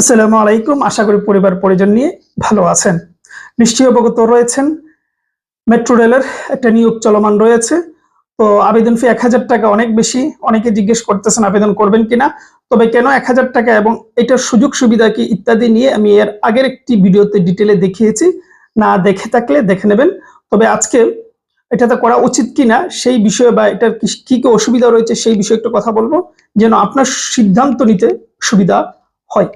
আসসালামু আলাইকুম। আশা করি পরিবার পরিজন নিয়ে ভালো আছেন। নিশ্চয়ই অবগত রয়েছেন, মেট্রো রেলের একটা নিয়োগ চলমান রয়েছে। তো আবেদন ফি এক হাজার টাকা অনেক বেশি। অনেকে জিজ্ঞেস করতেছেন আবেদন করবেন কিনা। তবে কেন এক হাজার টাকা এবং এটার সুযোগ সুবিধা কি ইত্যাদি নিয়ে আমি এর আগের একটি ভিডিওতে ডিটেলে দেখিয়েছি। না দেখে থাকলে দেখে নেবেন। তবে আজকে এটাতে করা উচিত কিনা সেই বিষয়ে বা এটার কি কি অসুবিধা রয়েছে সেই বিষয়ে একটু কথা বলব। যেন আপনার সিদ্ধান্ত নিতে সুবিধা হয়।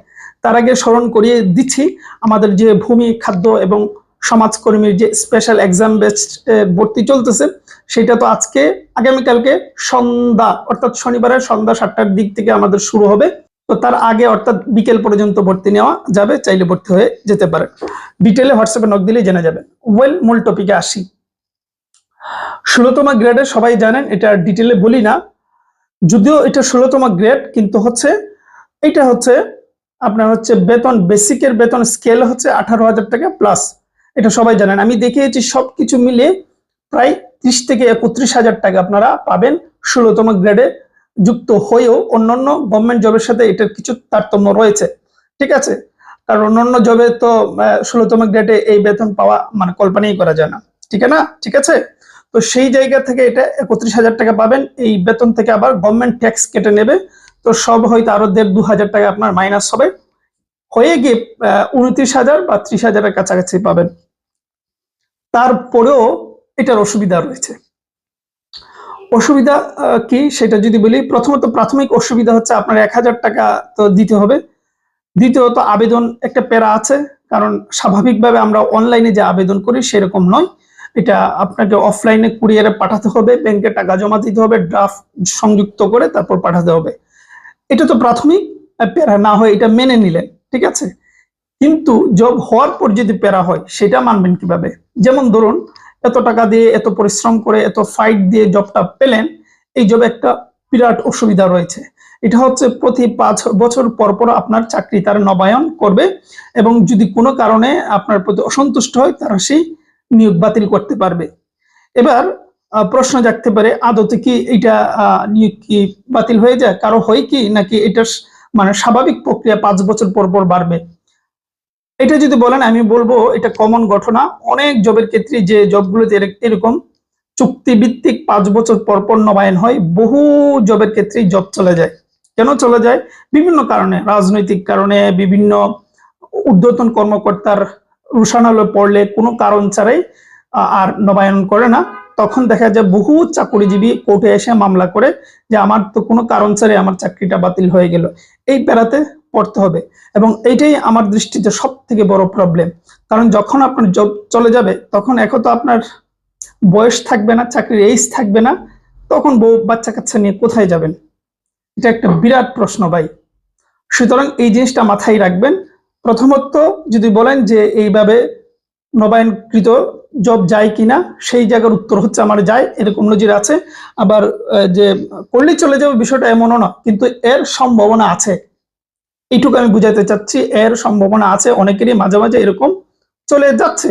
তার আগে স্মরণ করিয়ে দিচ্ছি আমাদের যে ভূমি, খাদ্য এবং সমাজকর্মীর যে স্পেশাল এক্সাম বেস্ট ভর্তি চলতেছে, সেটা তো আজকে, আগামীকালকে সন্ধ্যা, অর্থাৎ শনিবারের সন্ধ্যা সাতটার দিক থেকে আমাদের শুরু হবে। তো তার আগে অর্থাৎ বিকেল পর্যন্ত ভর্তি নেওয়া যাবে, চাইলে ভর্তি হয়ে যেতে পারে। ডিটেলে হোয়াটসঅ্যাপে নক দিলেই জেনে যাবেন ওয়েল মূল টপিকে আসি। ষোলোতম গ্রেডে সবাই জানেন, এটা ডিটেলে বলি না। যদিও এটা ষোলোতম গ্রেড কিন্তু হচ্ছে, এটা হচ্ছে আপনার হচ্ছে বেতন, বেসিকের বেতন স্কেল হচ্ছে আঠারো হাজার টাকা প্লাস এটা সবাই জানেন। আমি দেখিয়েছি সব কিছু মিলে প্রায় ত্রিশ থেকে একত্রিশ হাজার টাকা আপনারা পাবেন ষোলোতম গ্রেডে যুক্ত হয়েও অন্যান্য গভর্নমেন্ট জবের সাথে এটার কিছু তারতম্য রয়েছে। ঠিক আছে? কারণ অন্যান্য জবে তো ষোলোতম গ্রেডে এই বেতন পাওয়া মানে কল্পনাই করা যায় না। ঠিক না? ঠিক আছে? তো সেই জায়গা থেকে এটা একত্রিশ হাজার টাকা পাবেন। এই বেতন থেকে আবার গভর্নমেন্ট ট্যাক্স কেটে নেবে। তো সব হয়তো আরও দেড় দু হাজার টাকা আপনার মাইনাস হবে। হয়ে গিয়ে উনত্রিশ হাজার বা ত্রিশ হাজারের কাছাকাছি পাবেন। তারপরেও এটার অসুবিধা রয়েছে। অসুবিধা কি সেটা যদি বলি, প্রথমত প্রাথমিক অসুবিধা হচ্ছে আপনার এক হাজার টাকা তো দিতে হবে। দ্বিতীয়ত আবেদন একটা প্যারা আছে, কারণ স্বাভাবিকভাবে আমরা অনলাইনে যে আবেদন করি সেরকম নয়। এটা আপনাকে অফলাইনে কুরিয়ারে পাঠাতে হবে ব্যাংকে টাকা জমা দিতে হবে ড্রাফট সংযুক্ত করে তারপর পাঠাতে হবে। এটা তো প্রাথমিক প্যারা না হয় এটা মেনে নিলেন ঠিক আছে? কিন্তু জব হওয়ার পর যদি প্যারা হয়, সেটা মানবেন কীভাবে? যেমন ধরুন, এত টাকা দিয়ে, এত পরিশ্রম করে, এত ফাইট দিয়ে জবটা পেলেন, এই জবে একটা বিরাট অসুবিধা রয়েছে। এটা হচ্ছে প্রতি পাঁচ বছর পর পর আপনার চাকরি তার নবায়ন করবে এবং যদি কোনো কারণে আপনার প্রতি অসন্তুষ্ট হয়, তারা সেই নিয়োগ বাতিল করতে পারবে। এবার প্রশ্ন জাগতে পারে, আদতে কি এটা নিয়োগ কি বাতিল হয়ে যায়? কারও হয় কি নাকি এটা মানে স্বাভাবিক প্রক্রিয়া পাঁচ বছর পর পর বাড়বে? এটা যদি বলেন, আমি বলব এটা কমন ঘটনা। অনেক জবের ক্ষেত্রে যে জবগুলোতে এরকম চুক্তিভিত্তিক পাঁচ বছর পর পর নবায়ন হয়, বহু জবের ক্ষেত্রে জব চলে যায়। কেন চলে যায়? বিভিন্ন কারণে। রাজনৈতিক কারণে, বিভিন্ন ঊর্ধ্বতন কর্মকর্তার রুশানালো পড়লে কোনো কারণ ছাড়াই আর নবায়ন করে না। তখন দেখা যায় বহু চাকরিজীবী কোর্টে এসে মামলা করে যে আমার তো কোনো কারণ ছাড়াই আমার চাকরিটা বাতিল হয়ে গেল। এই প্যারাতে পড়তে হবে। এবং এইটাই আমার দৃষ্টিতে সব থেকে বড় প্রবলেম কারণ যখন আপনার জব চলে যাবে, তখন এখন তো আপনার বয়স থাকবে না, চাকরির এইজ থাকবে না, তখন বউ বাচ্চা কাচ্চা নিয়ে কোথায় যাবেন? এটা একটা বিরাট প্রশ্ন ভাই। সুতরাং এই জিনিসটা মাথায় রাখবেন। প্রথমত যদি বলেন যে এইভাবে নবায়নকৃত জব যায় কিনা, সেই জায়গার উত্তর হচ্ছে আমার যায়, এরকম নজির আছে। আবার যে করলেই চলে যাবে বিষয়টা এমনও না, কিন্তু এর সম্ভাবনা আছে। এইটুকু আমি বুঝাতে চাচ্ছি, এর সম্ভাবনা আছে, অনেকেরই মাঝে মাঝে এরকম চলে যাচ্ছে।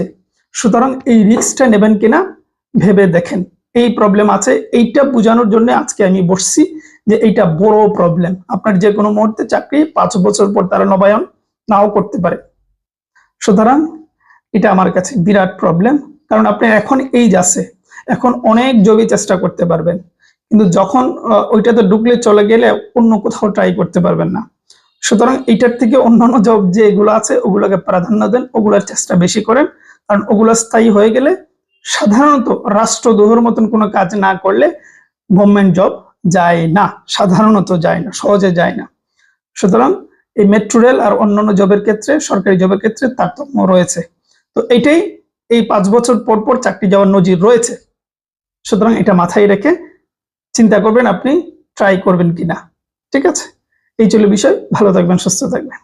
সুতরাং এই রিস্কটা নেবেন কিনা, ভেবে দেখেন। এই প্রবলেম আছে, এইটা বোঝানোর জন্য আজকে আমি বসছি যে এইটা বড় প্রবলেম আপনার যে কোনো মুহূর্তে চাকরি পাঁচ বছর পর তারা নবায়ন নাও করতে পারে। সুতরাং এটা আমার কাছে বিরাট প্রবলেম কারণ আপনি এখন এই যাচ্ছে এখন অনেক জবি চেষ্টা করতে পারবেন। কিন্তু যখন ওইটাতে ঢুকলে চলে গেলে অন্য কোথাও ট্রাই করতে পারবেন না। সুতরাং এইটার থেকে অন্যান্য জব যে এগুলো আছে, ওগুলোকে প্রাধান্য দেন, ওগুলোর চেষ্টা বেশি করেন। কারণ ওগুলো স্থায়ী হয়ে গেলে সাধারণত রাষ্ট্রদ্রোহের মতন কোনো কাজ না করলে গভর্নমেন্ট জব যায় না, সাধারণত যায় না, সহজে যায় না। সুতরাং এই মেট্রো রেল আর অন্যান্য জবের ক্ষেত্রে, সরকারি জবের ক্ষেত্রে তারতম্য রয়েছে। তো এটাই এই পাঁচ বছর পর পর চাকরি যাওয়ার নজির রয়েছে। সুতরাং এটা মাথায় রেখে চিন্তা করবেন আপনি ট্রাই করবেন কিনা। ঠিক আছে? এই চলে বিষয়। ভালো থাকবেন, সুস্থ থাকবেন।